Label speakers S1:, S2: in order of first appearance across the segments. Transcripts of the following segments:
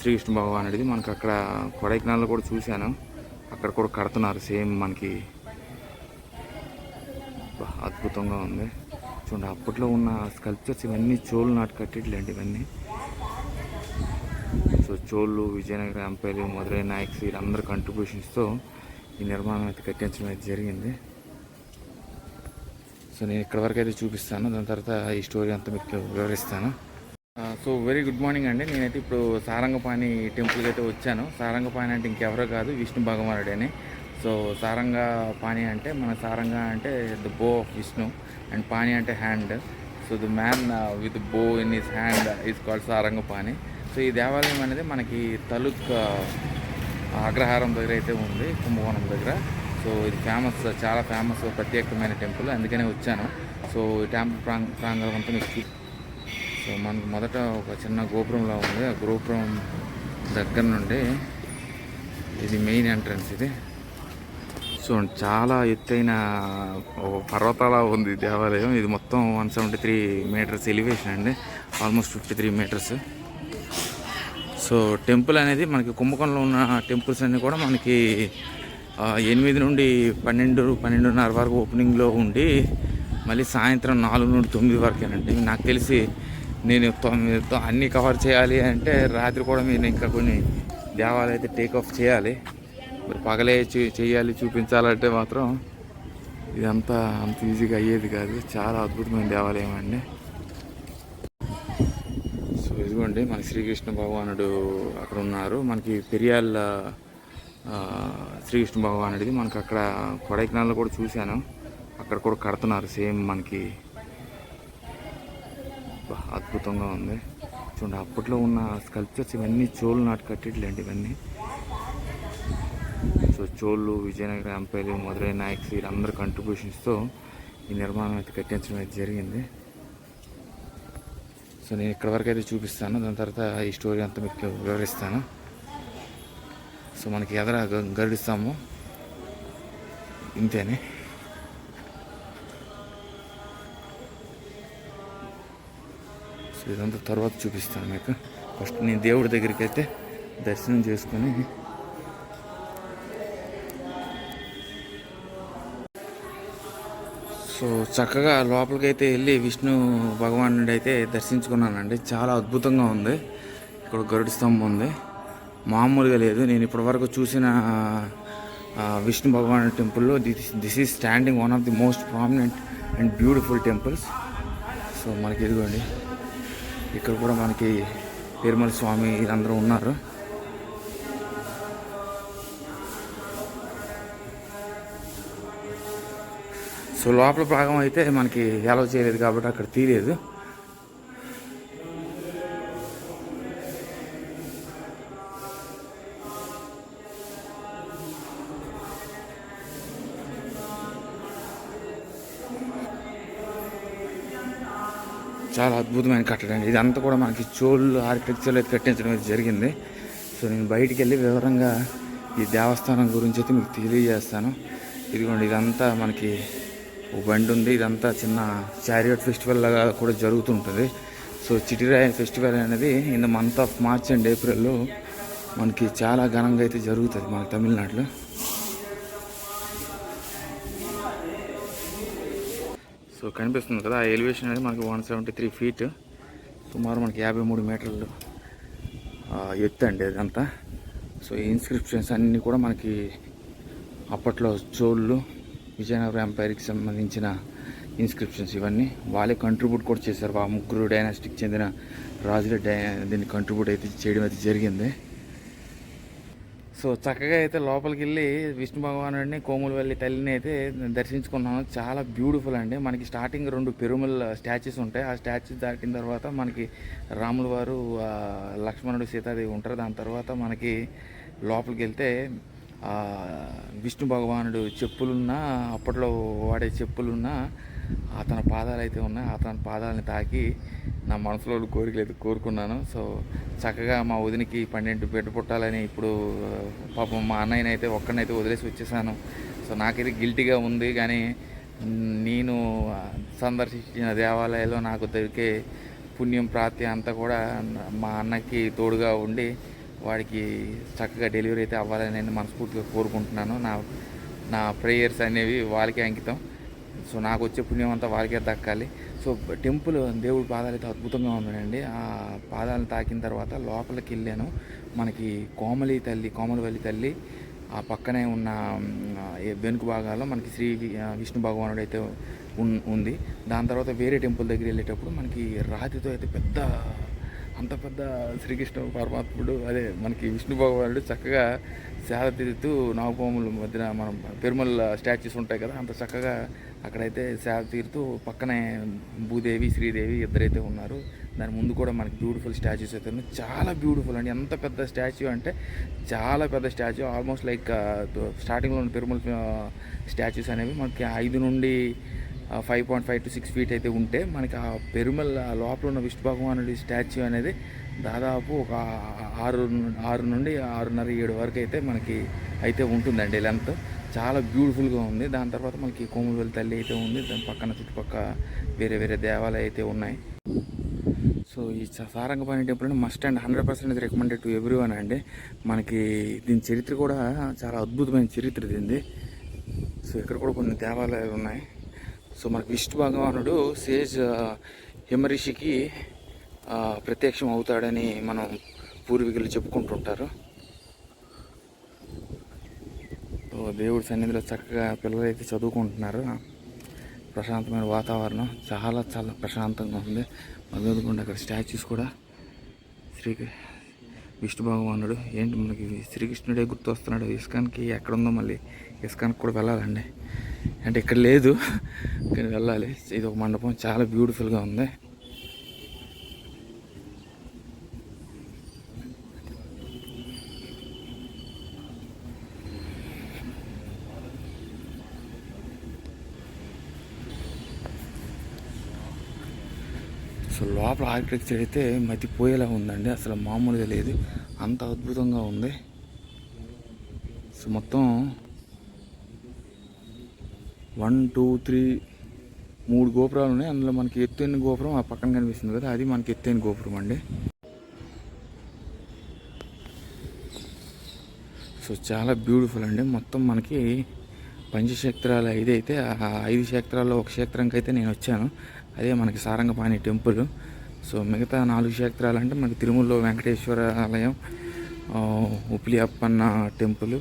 S1: శ్రీకృష్ణ అనేది మనకు అక్కడ కొడైకెనాల్లో కూడా చూశాను. అక్కడ కూడా కడుతున్నారు. సేమ్ మనకి అద్భుతంగా ఉంది. చూడండి అప్పట్లో ఉన్న స్కల్ప్చర్స్ ఇవన్నీ చోళ్ళు నాటి కట్టేట్లేండి ఇవన్నీ. సో చోళ్ళు విజయనగరం ఎంపైలు మధురై నాయక్స్ వీళ్ళందరి కంట్రిబ్యూషన్స్తో ఈ నిర్మాణం అయితే కట్టించడం అయితే జరిగింది. సో నేను ఇక్కడ వరకు అయితే చూపిస్తాను. దాని తర్వాత ఈ స్టోరీ అంతా మీకు వివరిస్తాను. సో వెరీ గుడ్ మార్నింగ్ అండి. నేనైతే ఇప్పుడు సారంగపాణి టెంపుల్కి అయితే వచ్చాను. సారంగపాణి అంటే ఇంకెవరో కాదు విష్ణు భగవానుడు అని. సో సారంగపాణి అంటే మన సారంగ అంటే ద బో ఆఫ్ విష్ణు అండ్ పాణి అంటే hand so the man with bow in his hand is called Sarangapani. So ఈ దేవాలయం అనేది మనకి తలుక్ uh, అగ్రహారం దగ్గర అయితే ఉంది కుంభకోణం దగ్గర. సో ఇది ఫేమస్ చాలా ఫేమస్ ప్రత్యేకమైన టెంపుల్. అందుకనే వచ్చాను. సో ఈ టెంపుల్ ప్రాంగ ప్రాంగణం అంతా మీకు సో మనకు మొదట ఒక చిన్న గోపురంలా ఉంది. ఆ గోపురం దగ్గర నుండి ఇది మెయిన్ ఎంట్రన్స్ ఇది. సో చాలా ఎత్తైన ఒక పర్వతాల ఉంది దేవాలయం. ఇది మొత్తం one seventy three metres elevation అండి. Almost fifty three metres. So temple అనేది మనకి కుంభకోణంలో ఉన్న టెంపుల్స్ అన్నీ కూడా మనకి ఎనిమిది నుండి పన్నెండు పన్నెండున్నర వరకు ఓపెనింగ్లో ఉండి మళ్ళీ సాయంత్రం నాలుగు నుండి తొమ్మిది వరకేనండి. నాకు తెలిసి నేను తొమ్మిది తొ- అన్నీ కవర్ చేయాలి అంటే రాత్రి కూడా మీరు ఇంకా కొన్ని దేవాలయం అయితే టేక్ ఆఫ్ చేయాలి. మరి పగలే చేయాలి చూపించాలంటే మాత్రం ఇదంతా అంత ఈజీగా అయ్యేది కాదు. చాలా అద్భుతమైన దేవాలయం అండి. సో ఇదిగోండి మన శ్రీకృష్ణ భగవానుడు అక్కడ ఉన్నారు. మనకి పెరియాళ్ళ శ్రీకృష్ణ భగవానుడిది. మనకి అక్కడ కొడైకెనాల్లో కూడా చూశాను. అక్కడ కూడా కడుతున్నారు. సేమ్ మనకి అద్భుతంగా ఉంది. చూడండి అప్పట్లో ఉన్న స్కల్ప్చర్స్ ఇవన్నీ చోళ్ళు నాటి కట్టేట్లేండి ఇవన్నీ? సో చోళ్ళు విజయనగరం ఎంపైలు మధురై నాయక్స్ వీళ్ళందరి కంట్రిబ్యూషన్స్తో ఈ నిర్మాణం అయితే కట్టించడం అయితే జరిగింది. సో నేను ఇక్కడ వరకు అయితే చూపిస్తాను. దాని తర్వాత ఈ స్టోరీ అంతా మీకు వివరిస్తాను. సో మనకి ఎదర గ- గరుడిస్తాము. ఇంతేనే. ఇదంతా తర్వాత చూపిస్తాను మీకు. ఫస్ట్ నేను దేవుడి దగ్గరికి అయితే దర్శనం చేసుకొని సో చక్కగా లోపలికి అయితే వెళ్ళి విష్ణు భగవానుడి అయితే దర్శించుకున్నానండి. చాలా అద్భుతంగా ఉంది. ఇక్కడ గరుడు స్తంభం ఉంది. మామూలుగా లేదు. నేను ఇప్పటివరకు చూసిన విష్ణు భగవాన్ టెంపుల్లో this this is standing one of the most prominent and beautiful temples. So మనకి ఇదిగోండి. ఇక్కడ కూడా మనకి పెరుమల స్వామి వీళ్ళందరూ ఉన్నారు. సో లోపల భాగం అయితే మనకి అలౌ చేయలేదు కాబట్టి అక్కడ తీయలేదు. అద్భుతమైన కట్టడం. ఇదంతా కూడా మనకి చోళ్ళు ఆర్కిటెక్చర్లో అయితే కట్టించడం అయితే జరిగింది. సో నేను బయటికి వెళ్ళి వివరంగా ఈ దేవస్థానం గురించి అయితే మీకు తెలియజేస్తాను. ఇదిగోండి ఇదంతా మనకి బండి ఉంది. ఇదంతా చిన్న చారియట్ ఫెస్టివల్ లాగా కూడా జరుగుతుంటుంది. సో చిటిరాయ ఫెస్టివల్ అనేది in the month of March and ఏప్రిల్లో మనకి చాలా ఘనంగా అయితే జరుగుతుంది మన తమిళనాడులో. సో కనిపిస్తుంది కదా ఆ ఎలివేషన్ అనేది మనకి వన్ సెవెంటీ త్రీ ఫీట్ సుమారు మనకి యాభై మూడు మీటర్లు ఎత్తు అండి అదంతా సో ఈ ఇన్స్క్రిప్షన్స్ అన్నీ కూడా మనకి అప్పట్లో చోళ్ళు విజయనగరం ఎంపైర్కి సంబంధించిన ఇన్స్క్రిప్షన్స్ ఇవన్నీ. వాళ్ళే కంట్రిబ్యూట్ కూడా చేశారు. ఆ ముగ్గురు డైనాస్టిక్ చెందిన రాజుల డై దీన్ని కంట్రిబ్యూట్ అయితే చేయడం అయితే జరిగింది. సో చక్కగా అయితే లోపలికి వెళ్ళి విష్ణు భగవానుడిని కోములవల్లి తల్లిని అయితే దర్శించుకున్నాను చాలా బ్యూటిఫుల్ అండి. మనకి స్టార్టింగ్ రెండు పెరుమల స్టాచ్యూస్ ఉంటాయి. ఆ స్టాచ్యూస్ దాటిన తర్వాత మనకి రాముల వారు లక్ష్మణుడు సీతాదేవి ఉంటారు. దాని తర్వాత మనకి లోపలికి వెళ్తే విష్ణు భగవానుడు చెప్పులున్నా అప్పట్లో వాడే చెప్పులున్నా అతని పాదాలు అయితే ఉన్నాయి. అతని పాదాలని తాకి నా మనసులో కోరికలు అయితే కోరుకున్నాను. సో చక్కగా మా వదినికి పన్నెండు బిడ్డ పుట్టాలని ఇప్పుడు పాపం మా అన్నయ్యనైతే ఒక్కడినైతే వదిలేసి వచ్చేసాను. సో నాకైతే గిల్టీగా ఉంది. కానీ నేను సందర్శించిన దేవాలయాల్లో నాకు దొరికే పుణ్యం ప్రాప్తి అంతా కూడా మా అన్నకి తోడుగా ఉండి వాడికి చక్కగా డెలివరీ అయితే అవ్వాలని నేను మనస్ఫూర్తిగా కోరుకుంటున్నాను. నా నా ప్రేయర్స్ అనేవి వాళ్ళకే అంకితం. సో నాకు వచ్చే పుణ్యం అంతా వారికే దక్కాలి. సో టెంపుల్ దేవుడి పాదాలు అయితే అద్భుతంగా ఉందండి ఆ పాదాలను తాకిన తర్వాత లోపలికి వెళ్ళాను. మనకి కోమలి తల్లి కోమలవల్లి తల్లి ఆ పక్కనే ఉన్న వెనుక భాగాల్లో మనకి శ్రీ విష్ణు భగవానుడు అయితే ఉంది. దాని తర్వాత వేరే టెంపుల్ దగ్గర వెళ్ళేటప్పుడు మనకి రాతితో అయితే పెద్ద అంత పెద్ద శ్రీకృష్ణ పరమాత్ముడు అదే మనకి విష్ణు భగవానుడు చక్కగా సేద తీరుతూ నాగపాముల మధ్యన మనం పెరుమల స్టాచ్యూస్ ఉంటాయి కదా అంత చక్కగా అక్కడైతే సేద తీరుతూ పక్కనే భూదేవి శ్రీదేవి ఇద్దరైతే ఉన్నారు. దాని ముందు కూడా మనకి బ్యూటిఫుల్ స్టాచ్యూస్ అయితే ఉన్నాయి. చాలా బ్యూటిఫుల్ అండి. ఎంత పెద్ద స్టాచ్యూ అంటే చాలా పెద్ద స్టాచ్యూ. ఆల్మోస్ట్ లైక్ స్టార్టింగ్లో ఉన్న పెరుమల స్టాచ్యూస్ అనేవి మనకి ఐదు నుండి five point five to six feet అయితే ఉంటే మనకి ఆ పెరుమల్ లోపల ఉన్న విష్ణు భగవానుడి స్టాచ్యూ అనేది దాదాపు ఒక ఆరు ఆరు నుండి ఆరున్నర ఏడు వరకు అయితే మనకి అయితే ఉంటుందండి లెంత్ చాలా బ్యూటిఫుల్గా ఉంది. దాని తర్వాత మనకి కోములవల్లి తల్లి అయితే ఉంది. దాని పక్కన చుట్టుపక్క వేరే వేరే దేవాలయాలు అయితే ఉన్నాయి. సో ఈ Sarangapani temple must and hundred percent recommended to everyone అండి. మనకి దీని చరిత్ర కూడా చాలా అద్భుతమైన చరిత్ర దీనిది సో ఇక్కడ కూడా కొన్ని దేవాలయాలు ఉన్నాయి. సో మనకి విష్ణు భగవానుడు సేజ్ హిమరిషికి ప్రత్యక్షం అవుతాడని మనం పూర్వీకులు చెప్పుకుంటుంటారు. దేవుడి సన్నిధిలో చక్కగా పిల్లలు అయితే చదువుకుంటున్నారు. ప్రశాంతమైన వాతావరణం. చాలా చాలా ప్రశాంతంగా ఉంది. మధుకుండా అక్కడ స్టాచ్యూస్ కూడా. శ్రీ విష్ణు భగవానుడు ఏంటి మనకి శ్రీకృష్ణుడే గుర్తు వస్తున్నాడు ఇస్కాన్కి ఎక్కడుందో మళ్ళీ ఇస్కాన్కి కూడా వెళ్ళాలండి. అంటే ఇక్కడ లేదు ఇక్కడ వెళ్ళాలి. ఇది ఒక మండపం చాలా బ్యూటిఫుల్గా ఉంది. సో లోపల ఆర్కిటెక్చర్ అయితే మతిపోయేలా ఉందండి. అసలు మామూలుగా లేదు. అంత అద్భుతంగా ఉంది. సో మొత్తం వన్ టూ త్రీ మూడు గోపురాలు ఉన్నాయి. అందులో మనకి ఎత్తైన గోపురం ఆ పక్కన కనిపిస్తుంది కదా అది మనకి ఎత్తైన గోపురం అండి. సో చాలా బ్యూటిఫుల్ అండి. మొత్తం మనకి పంచక్షేత్రాలు ఐదైతే ఆ ఐదు క్షేత్రాల్లో ఒక క్షేత్రంకి అయితే నేను వచ్చాను. అదే మనకి సారంగపాణి టెంపుల్. సో మిగతా నాలుగు క్షేత్రాలు అంటే మనకి తిరుమలలో వెంకటేశ్వర ఆలయం ఆ, Uppili Appanna temple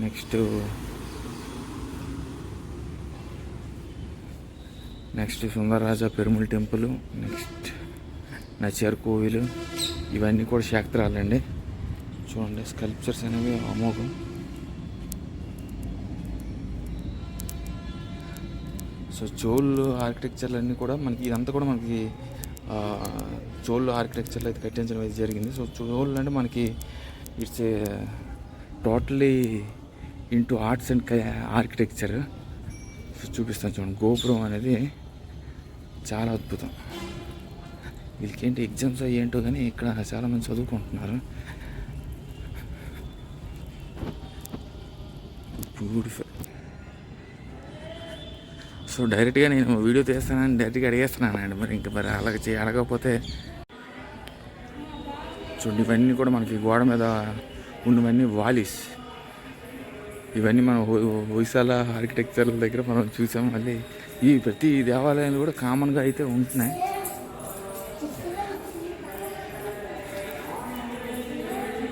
S1: next next Sundararaja Perumal temple next Nachiyar Kovil ఇవన్నీ కూడా క్షేత్రాలండి. చూడండి స్కల్ప్చర్స్ అనేవి అమోఘం. సో చోళ్ళు ఆర్కిటెక్చర్లు అన్నీ కూడా మనకి ఇదంతా కూడా మనకి చోళ్ళు ఆర్కిటెక్చర్లు అయితే కట్టించడం అయితే జరిగింది. సో చోళ్ళు అంటే మనకి it's a totally into arts and architecture చూపిస్తాను చూడండి. గోపురం అనేది చాలా అద్భుతం. వీళ్ళకేంటి ఎగ్జామ్స్ అవి ఏంటో కానీ ఇక్కడ చాలామంది చదువుకుంటున్నారు. బ్యూటిఫుల్ సో డైరెక్ట్గా నేను వీడియో తీస్తానని డైరెక్ట్గా అడిగేస్తున్నానండి. మరి ఇంకా మరి అలాగ చే అడగకపోతే చూడండి ఇవన్నీ కూడా మనకి గోడ మీద ఉన్నవన్నీ వాలీస్. ఇవన్నీ మనం హొ- హొయసాల దగ్గర మనం చూసాం. మళ్ళీ ఈ ప్రతి దేవాలయాలు కూడా కామన్గా అయితే ఉంటున్నాయి.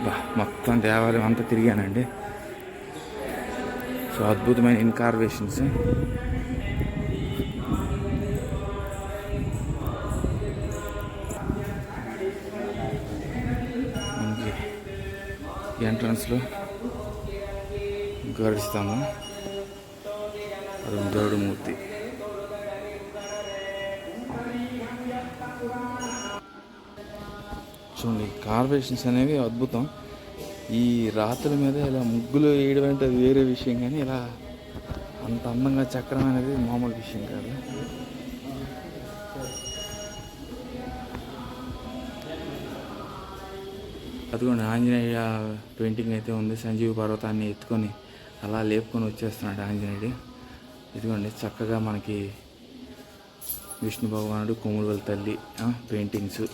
S1: బా మొత్తం దేవాలయం అంతా తిరిగానండి. సో అద్భుతమైన ఇన్కార్వేషన్స్ ఎంట్రన్స్లో గరుస్తాము దేవుడు మూర్తి చూడండి కార్పొరేషన్స్ అనేవి అద్భుతం. ఈ రాత్రుల మీద ఇలా ముగ్గులు వేయడం అంటే అది వేరే విషయం కానీ ఇలా అంత అందంగా చక్రం అనేది మామూలు విషయం కాదు. అదిగోండి ఆంజనేయ పెయింటింగ్ అయితే ఉంది. సంజీవ పర్వతాన్ని ఎత్తుకొని అలా లేపుకొని వచ్చేస్తున్నాడు ఆంజనేయుడు. ఇదిగోండి చక్కగా మనకి విష్ణు భగవానుడు కొమ్ములవల్లి తల్లి పెయింటింగ్స్.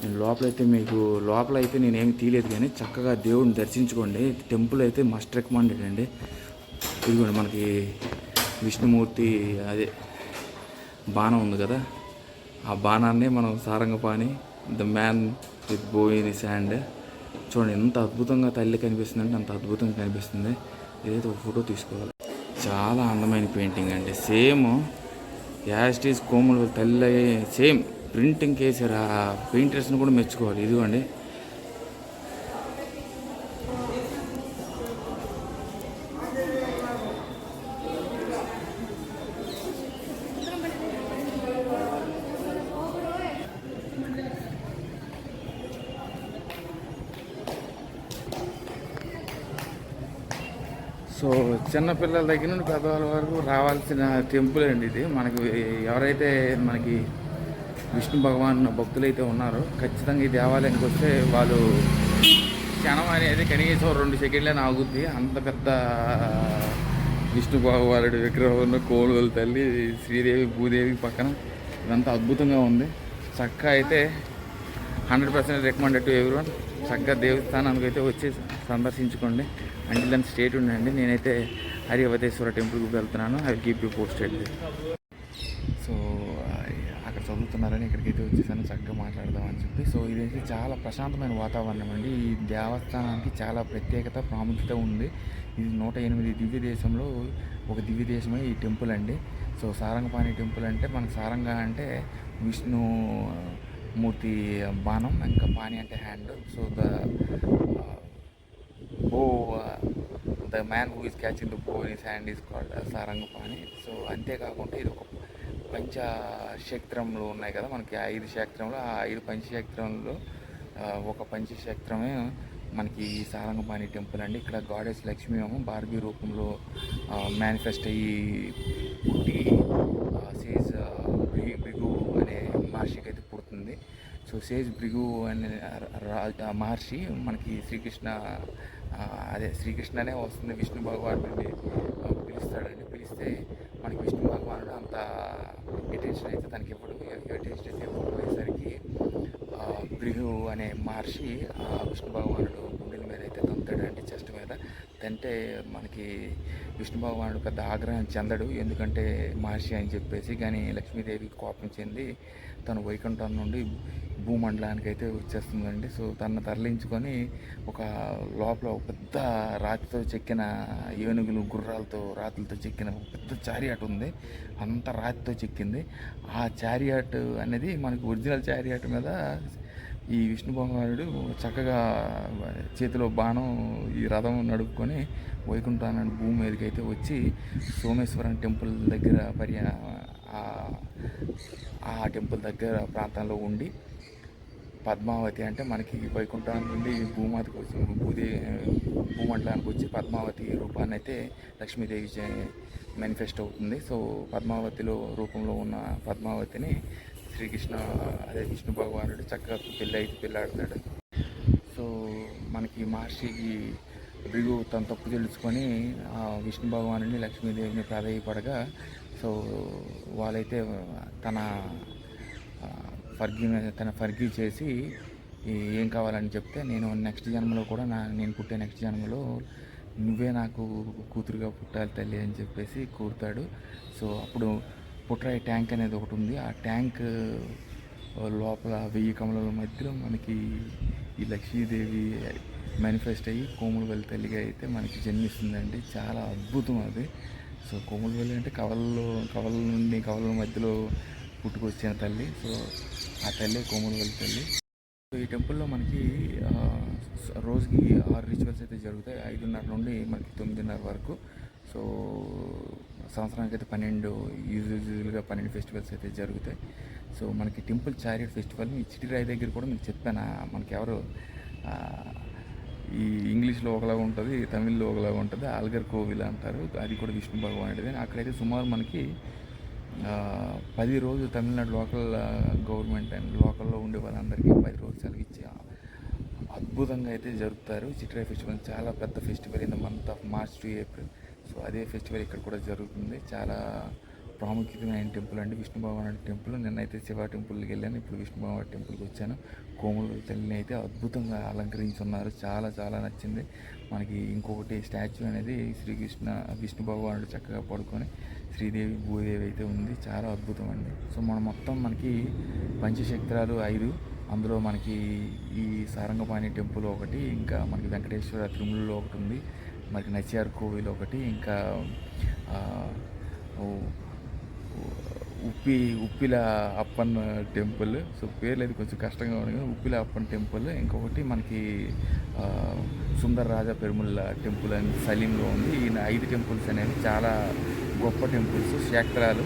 S1: నేను లోపలైతే మీకు లోపల అయితే నేనేమి తీయలేదు కానీ చక్కగా దేవుడిని దర్శించుకోండి. టెంపుల్ అయితే మస్ట్ రికమెండెడ్ అండి. ఇదిగోండి మనకి విష్ణుమూర్తి అదే బాణం ఉంది కదా. ఆ బాణాన్ని మనం Sarangapani the man with bow in in his hand చూడండి ఎంత అద్భుతంగా తల్లి కనిపిస్తుంది అంటే అంత అద్భుతంగా కనిపిస్తుంది. ఏదో ఒక ఫోటో తీసుకోవాలి. చాలా అందమైన పెయింటింగ్ అండి. సేమ్ యాస్టీస్ కోమలు తల్లి సేమ్ ప్రింటింగ్ వేసారు ఆ పెయింటర్స్ని కూడా మెచ్చుకోవాలి. ఇదిగోండి. సో చిన్నపిల్లల దగ్గర నుండి పెద్దవాళ్ళ వరకు రావాల్సిన టెంపుల్ అండి ఇది. మనకి ఎవరైతే మనకి విష్ణు భగవాన్ భక్తులైతే ఉన్నారో ఖచ్చితంగా ఈ దేవాలయానికి వస్తే వాళ్ళు క్షణం అనేది కనీసం రెండు సెకండ్లే ఆగుద్ది. అంత పెద్ద విష్ణు భగవానుడి విగ్రహం ఉన్న కోడుగోలు తల్లి శ్రీదేవి భూదేవి పక్కన ఇదంతా అద్భుతంగా ఉంది. చక్కగా అయితే hundred percent recommended to one చక్కగా దేవస్థానానికి అయితే వచ్చి సందర్శించుకోండి. అంటే దాని స్టేట్ ఉండండి నేనైతే హరివతేశ్వర టెంపుల్కి వెళ్తున్నాను. I keep you posted. So అక్కడ చదువుతున్నారని ఇక్కడికైతే వచ్చేసాను. చక్కగా మాట్లాడదామని చెప్పి. సో ఇదైతే చాలా ప్రశాంతమైన వాతావరణం అండి. ఈ దేవస్థానానికి చాలా ప్రత్యేకత ప్రాముఖ్యత ఉంది. ఇది నూట ఎనిమిది దివ్య దేశంలో ఒక దివ్య దేశమే ఈ టెంపుల్ అండి. సో సారంగపాణి టెంపుల్ అంటే మనకు సారంగ అంటే విష్ణు మూర్తి బాణం ఇంకా పాణి అంటే hand. So the bow the man who is catching the bow in hand is called Sarangapani. So అంతేకాకుండా ఇది ఒక పంచక్షేత్రంలో ఉన్నాయి కదా మనకి ఐదు క్షేత్రంలో ఆ ఐదు పంచక్షేత్రంలో ఒక పంచక్షేత్రమే మనకి ఈ సారంగపాణి టెంపుల్ అండి. ఇక్కడ గాడెస్ లక్ష్మీ ఏమో బార్బీ రూపంలో మేనిఫెస్ట్ అయ్యి పుట్టి సీజ్ బిగు అనే మహర్షి సో సేజ్ భృగు అనే రా- మహర్షి మనకి శ్రీకృష్ణ అదే శ్రీకృష్ణనే వస్తుంది విష్ణు భగవానుడిని పిలుస్తాడండి. పిలిస్తే మనకి విష్ణు భగవానుడు అంత అటెన్షన్ అయితే తనకి ఇవ్వడు. అటెన్షన్ అయితే ఇవ్వకపోయేసరికి భృగు అనే మహర్షి ఆ విష్ణు భగవానుడు గుండెల మీద అయితే తంతాడండి చెస్ట్ మీద. తంటే మనకి విష్ణు భగవానుడు పెద్ద ఆగ్రహం చెందడు. ఎందుకంటే మహర్షి అని చెప్పేసి కానీ లక్ష్మీదేవి కోపం చెంది తను వైకుంఠం నుండి భూమండలానికి అయితే వచ్చేస్తుందండి. సో తను తరలించుకొని ఒక లోపల ఒక పెద్ద రాతితో చెక్కిన ఏనుగులు గుర్రాలతో రాతులతో చెక్కిన ఒక పెద్ద చారియాట్ ఉంది. అంత రాతితో చెక్కింది. ఆ చారియాట్ అనేది మనకి ఒరిజినల్ చారియాట్ మీద ఈ విష్ణు భగవానుడు చక్కగా చేతిలో బాణం ఈ రథం నడుపుకొని వైకుంఠాన్ని భూమి మీదకి అయితే వచ్చి సోమేశ్వరం టెంపుల్ దగ్గర పర్య ఆ టెంపుల్ దగ్గర ప్రాంతంలో ఉండి పద్మావతి అంటే మనకి వైకుంఠం నుండి భూమాతకు వచ్చి భూదే భూమండలానికి వచ్చి పద్మావతి రూపాన్ని అయితే లక్ష్మీదేవి మేనిఫెస్ట్ అవుతుంది. సో పద్మావతిలో రూపంలో ఉన్న పద్మావతిని శ్రీకృష్ణ అదే విష్ణు భగవానుడు చక్కగా పెళ్ళి అయితే పెళ్ళాడుతాడు. సో మనకి మహర్షికి భృగు తన తప్పు తెలుసుకొని ఆ విష్ణు భగవానుని లక్ష్మీదేవిని ప్రాధాయపడగా సో వాళ్ళైతే తన ఫర్గి తన ఫర్గి చేసి ఏం కావాలని చెప్తే నేను నెక్స్ట్ జన్మలో కూడా నా నేను పుట్టే నెక్స్ట్ జన్మలో నువ్వే నాకు కూతురుగా పుట్టాలి తల్లి అని చెప్పేసి కోరుతాడు. సో అప్పుడు పుట్రాయి ట్యాంక్ అనేది ఒకటి ఉంది. ఆ ట్యాంక్ లోపల వెయ్యి కమల మధ్యలో మనకి ఈ లక్ష్మీదేవి మేనిఫెస్ట్ అయ్యి కోములవల్లి తల్లిగా అయితే మనకి జన్మిస్తుందండి. చాలా అద్భుతం అది. సో కోములవల్లి అంటే కవలలో కవల నుండి కవల మధ్యలో పుట్టుకొచ్చిన తల్లి సో ఆ తల్లి కోమలవల్లి తల్లి. సో ఈ టెంపుల్లో మనకి రోజుకి ఆరు రిచువల్స్ అయితే జరుగుతాయి. ఐదున్నర నుండి మనకి తొమ్మిదిన్నర వరకు. సో సంవత్సరానికి అయితే పన్నెండు యూజువల్గా పన్నెండు ఫెస్టివల్స్ అయితే జరుగుతాయి. సో మనకి టెంపుల్ చారియట్ ఫెస్టివల్ ఈ చిటిరాయి దగ్గర కూడా మీకు చెప్పాను. మనకి ఎవరు ఈ ఇంగ్లీష్లో ఒకలాగా ఉంటుంది తమిళ్ళో ఒకలాగా ఉంటుంది ఆల్గర్ కోవిల్ అంటారు. అది కూడా విష్ణు భగవానుడిది. అక్కడైతే సుమారు మనకి పది రోజులు తమిళనాడు లోకల్ గవర్నమెంట్ అండ్ లోకల్లో ఉండే వాళ్ళందరికీ పది రోజులు సెలవు ఇచ్చి అద్భుతంగా అయితే జరుపుతారు. చిట్రా ఫెస్టివల్ చాలా పెద్ద festival in the month of March to April. So అదే ఫెస్టివల్ ఇక్కడ కూడా జరుగుతుంది. చాలా ప్రాముఖ్యమైన టెంపుల్ అండి. విష్ణు భగవాన్ టెంపుల్. నిన్నైతే శివ టెంపుల్కి వెళ్ళాను. ఇప్పుడు విష్ణు భగవాన్ టెంపుల్కి వచ్చాను. కోమల తల్లిని అయితే అద్భుతంగా అలంకరించి ఉన్నారు చాలా చాలా నచ్చింది. మనకి ఇంకొకటి స్టాచ్యూ అనేది శ్రీకృష్ణ విష్ణు భగవానుడు చక్కగా పడుకొని శ్రీదేవి భూదేవి అయితే ఉంది. చాలా అద్భుతం అండి. సో మనం మొత్తం మనకి పంచశక్తురాలు ఐదు. అందులో మనకి ఈ సారంగపాణి టెంపుల్ ఒకటి ఇంకా మనకి వెంకటేశ్వర తిరుమలలో ఒకటి ఉంది. మనకి నచ్చియార్ కోవిల్ ఒకటి ఇంకా ఉప్పి ఉప్పిల అప్పన్ టెంపుల్. సో పేర్లు అయితే కొంచెం కష్టంగా ఉంది కానీ ఉప్పిల అప్పన్ టెంపుల్ ఇంకొకటి మనకి సుందర రాజా పెరుముళ్ళ టెంపుల్ అని సలీంలో ఉంది. ఈ ఐదు టెంపుల్స్ అనేవి చాలా గొప్ప టెంపుల్స్ క్షేత్రాలు.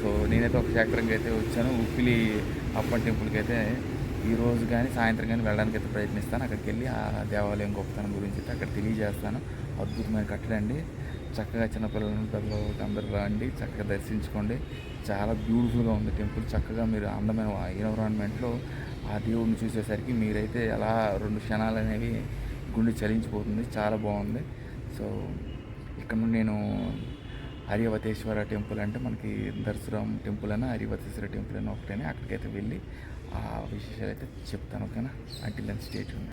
S1: సో నేనైతే ఒక క్షేత్రంకి అయితే వచ్చాను. ఉప్పిలి అప్పన్ టెంపుల్కి అయితే ఈ రోజు కానీ సాయంత్రం కానీ వెళ్ళడానికి అయితే ప్రయత్నిస్తాను. అక్కడికి వెళ్ళి ఆ దేవాలయం గొప్పతనం గురించి అయితే అక్కడ తెలియజేస్తాను. అద్భుతమైన కట్టడండి చక్కగా చిన్నపిల్లలను పెద్దలకు అందరూ రండి. చక్కగా దర్శించుకోండి. చాలా బ్యూటిఫుల్గా ఉంది టెంపుల్. చక్కగా మీరు అందమైన ఎన్విరాన్మెంట్లో ఆ దేవుడిని చూసేసరికి మీరైతే అలా రెండు క్షణాలు అనేవి గుండె చలించిపోతుంది. చాలా బాగుంది. సో ఇక్కడ నుండి నేను హరివతేశ్వర టెంపుల్ అంటే మనకి దర్శనం టెంపుల్ అని హరివతేశ్వర టెంపుల్ అని ఒకటేనే అక్కడికైతే వెళ్ళి ఆ విశేషాలు అయితే చెప్తాను ఓకేనా? అంటే స్టేట్